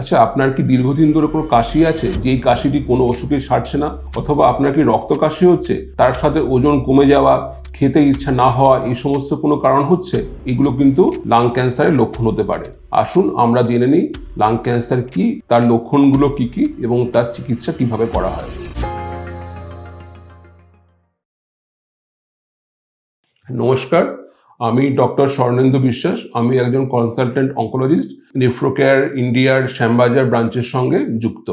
আচ্ছা আপনার কি দীর্ঘদিন ধরে কোনো কাশি আছে? যেই কাশিটি কোনো ওষুধে সারছে না, অথবা আপনার কি রক্ত কাশি হচ্ছে? তার সাথে ওজন কমে যাওয়া, খেতে ইচ্ছা না হওয়া, এই সমস্ত কোনো কারণ হচ্ছে? এগুলো কিন্তু লাং ক্যান্সারের লক্ষণ হতে পারে। আসুন, আমরা জেনে নিই লাং ক্যান্সার কি, তার লক্ষণগুলো কি কি, এবং তার চিকিৎসা কীভাবে করা হয়। নমস্কার আমি ডক্টর স্বর্ণেন্দু বিশ্বাস, আমি একজন কনসালটেন্ট অঙ্কোলজিস্ট নেফ্রোকেয়ার ইন্ডিয়ার শ্যামবাজার ব্রাঞ্চের সঙ্গে যুক্ত।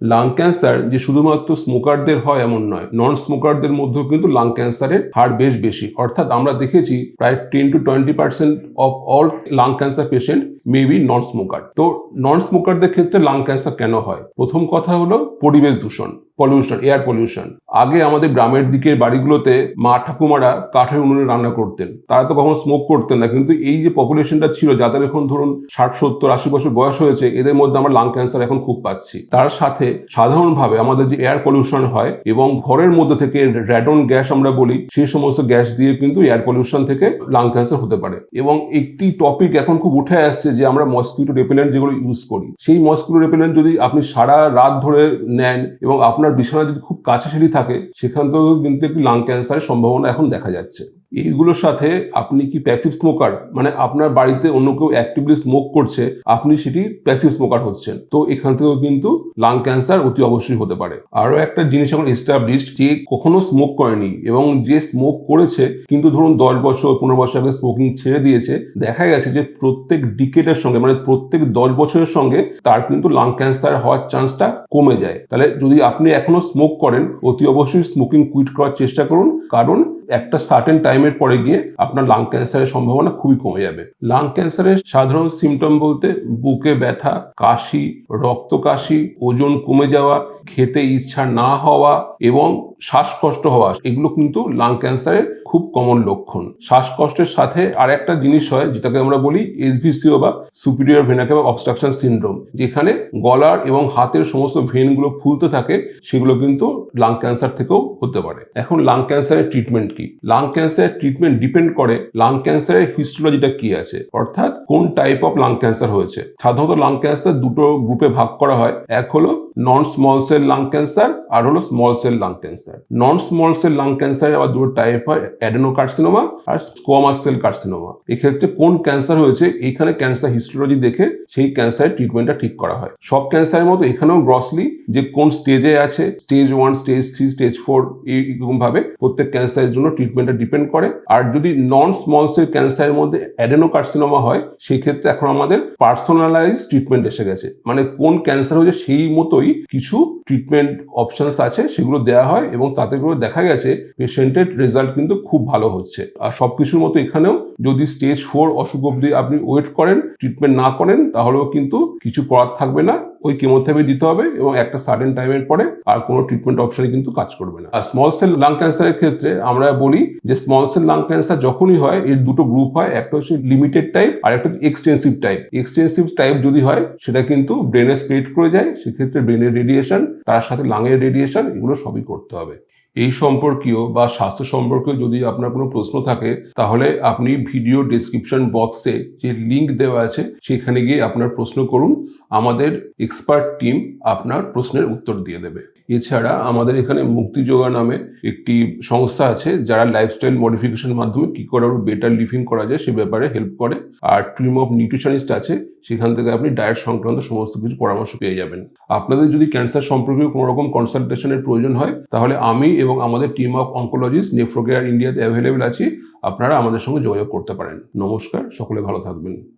লাং ক্যান্সার যে শুধুমাত্র স্মোকারদের হয় এমন নয় নন স্মোকারদের মধ্যেও কিন্তু লাং ক্যান্সারের হার বেশ বেশি। অর্থাৎ আমরা দেখেছি প্রায় ten to twenty percent of all lung cancer patient may be non smoker তো নন স্মোকারদের ক্ষেত্রে লাং ক্যান্সার কেন হয়? প্রথম কথা হলো পরিবেশ দূষণ পলিউশন এয়ার পলিউশন আগে আমাদের গ্রামের দিকের বাড়িগুলোতে মা ঠাকুমারা কাঠের উনুনে রান্না করতেন। তারা তো কখনো স্মোক করতেন না। কিন্তু এই যে পপুলেশনটা ছিল, যাদের এখন ধরুন ষাট, সত্তর, আশি বছর বয়স হয়েছে, এদের মধ্যে আমরা লাং ক্যান্সার এখন খুব পাচ্ছি। তার সাথে সাধারণভাবে আমাদের যে এয়ার পলিউশন হয় এবং ঘরের মধ্যে থেকে র্যাডন গ্যাস আমরা বলি সেই সমস্ত গ্যাস দিয়ে কিন্তু এয়ার পলিউশন থেকে লাং ক্যান্সার হতে পারে। এবং একটি টপিক এখন খুব উঠে আসছে যে আমরা মস্কিটো রেপেলেন্ট যেগুলো ইউজ করি, সেই মস্কিটো রেপেলেন্ট যদি আপনি সারা রাত ধরে নেন এবং আপনার বিছানা যদি খুব কাছাকাছি থাকে, সেখান থেকেও কিন্তু একটি লাং ক্যান্সারের সম্ভাবনা এখন দেখা যাচ্ছে। এইগুলোর সাথে আপনি কি প্যাসিভ স্মোকার মানে আপনার বাড়িতে অন্য কেউ অ্যাক্টিভলি স্মোক করছে, আপনি সেটি প্যাসিভ স্মোকার হচ্ছেন। তো এখান থেকেও কিন্তু লাং ক্যান্সার অতি অবশ্যই হতে পারে। আরও একটা জিনিস এখন এস্টাবলিশড যে কখনো স্মোক করেনি এবং যে স্মোক করেছে, কিন্তু ধরুন দশ বছর, পনেরো বছর আগে স্মোকিং ছেড়ে দিয়েছে, দেখা গেছে যে প্রত্যেক ডিকেটের সঙ্গে মানে প্রত্যেক দশ বছরের সঙ্গে তার কিন্তু লাং ক্যান্সার হওয়ার চান্সটা কমে যায়। তাহলে যদি আপনি এখনও স্মোক করেন, অতি অবশ্যই স্মোকিং কুইট করার চেষ্টা করুন। কারণ একটা সার্টেন টাইমের পরে গিয়ে আপনার লাং ক্যান্সারের সম্ভাবনা খুবই কমে যাবে। লাং ক্যান্সারের সাধারণ সিমটম বলতে বুকে ব্যথা, কাশি রক্ত কাশি ওজন কমে যাওয়া, খেতে ইচ্ছা না হওয়া এবং শ্বাসকষ্ট হওয়া, এগুলো কিন্তু লাং ক্যান্সারের খুব কমন লক্ষণ। শ্বাসকষ্টের সাথে আর একটা জিনিস হয়, যেটাকে আমরা বলি এসভিসিও বা সুপিরিয়র ভেনাকেল অবস্ট্রাকশন সিনড্রোম যেখানে গলার এবং হাতের সমস্ত ভেনগুলো ফুলতে থাকে, সেগুলো কিন্তু লাং ক্যান্সার থেকেও হতে পারে। এখন লাং ক্যান্সারের ট্রিটমেন্ট কি? লাং ক্যান্সারের ট্রিটমেন্ট ডিপেন্ড করে লাং ক্যান্সারের হিস্টোলজিটা কি আছে? অর্থাৎ কোন টাইপ অফ লাং ক্যান্সার হয়েছে? সাধারণত লাং ক্যান্সার দুটো গ্রুপে ভাগ করা হয়, এক হলো non small cell lung cancer আর হলো small cell lung cancer non small cell lung cancer আবার দুটো টাইপ হয় অ্যাডেনোকার্সিনোমা আর স্কোয়ামাস সেল কার্সিনোমা এক্ষেত্রে কোন ক্যান্সার হয়েছে, এখানে ক্যান্সার হিস্টোলজি দেখে সেই ক্যান্সারের ট্রিটমেন্টটা ঠিক করা হয়। সব ক্যান্সারের মতো এখানেও গ্রসলি যে কোন স্টেজে আছে stage one stage three stage four এইরকম ভাবে প্রত্যেক ক্যান্সারের জন্য ট্রিটমেন্টটা ডিপেন্ড করে। আর যদি নন স্মল সেল ক্যান্সারের মধ্যে অ্যাডেনোকার্সিনোমা হয় সেই ক্ষেত্রে এখন আমাদের পার্সোনালাইজ ট্রিটমেন্ট এসে গেছে। মানে কোন ক্যান্সার হয়েছে সেই মতোই কিছু ট্রিটমেন্ট অপশনস আছে, সেগুলো দেওয়া হয় এবং তাতে করে দেখা গেছে পেশেন্টের রেজাল্ট কিন্তু খুব ভালো হচ্ছে। আর সব কিছুর মতো এখানেও যদি স্টেজ ফোর অসুখ অব্দি আপনি ওয়েট করেন ট্রিটমেন্ট না করেন, তাহলেও কিন্তু কিছু করার থাকবে না। ওই কেমোথেরাপি দিতে হবে এবং একটা সার্টেন টাইমের পরে আর কোনো ট্রিটমেন্ট অপশনে কিন্তু কাজ করবে না। আর স্মল সেল লাং ক্যান্সারের ক্ষেত্রে আমরা বলি যে স্মল সেল লাং ক্যান্সার যখনই হয়, এর দুটো গ্রুপ হয়, একটা হচ্ছে লিমিটেড টাইপ আর একটা এক্সটেন্সিভ টাইপ এক্সটেন্সিভ টাইপ যদি হয়, সেটা কিন্তু ব্রেনে স্প্রেড করে যায়, সেক্ষেত্রে ব্রেনের রেডিয়েশন তার সাথে লাঙের রেডিয়েশন এগুলো সবই করতে হবে। এই সম্পর্কীয় বা স্বাস্থ্য সম্পর্কে যদি আপনার কোনো প্রশ্ন থাকে, তাহলে আপনি ভিডিও ডেসক্রিপশন বক্সে যে লিংক দেওয়া আছে, সেখানে গিয়ে আপনার প্রশ্ন করুন। আমাদের এক্সপার্ট টিম আপনার প্রশ্নের উত্তর দিয়ে দেবে। এছাড়া আমাদের এখানে মুক্তিযোগা নামে একটি সংস্থা আছে, যারা লাইফস্টাইল মডিফিকেশনের মাধ্যমে কি করে আরও বেটার লিভিং করা যায়, সে ব্যাপারে হেল্প করে। আর টিম অফ নিউট্রিশনিস্ট আছে, সেখান থেকে আপনি ডায়েট সংক্রান্ত সমস্ত কিছু পরামর্শ পেয়ে যাবেন। আপনাদের যদি ক্যান্সার সম্পর্কে কোনো রকম কনসালটেশনের প্রয়োজন হয়, তাহলে আমি এবং আমাদের টিম অফ অঙ্কোলজিস্ট নেফ্রোকেয়ার ইন্ডিয়াতে অ্যাভেলেবেল আছি। আপনারা আমাদের সঙ্গে যোগাযোগ করতে পারেন। নমস্কার, সকলে ভালো থাকবেন।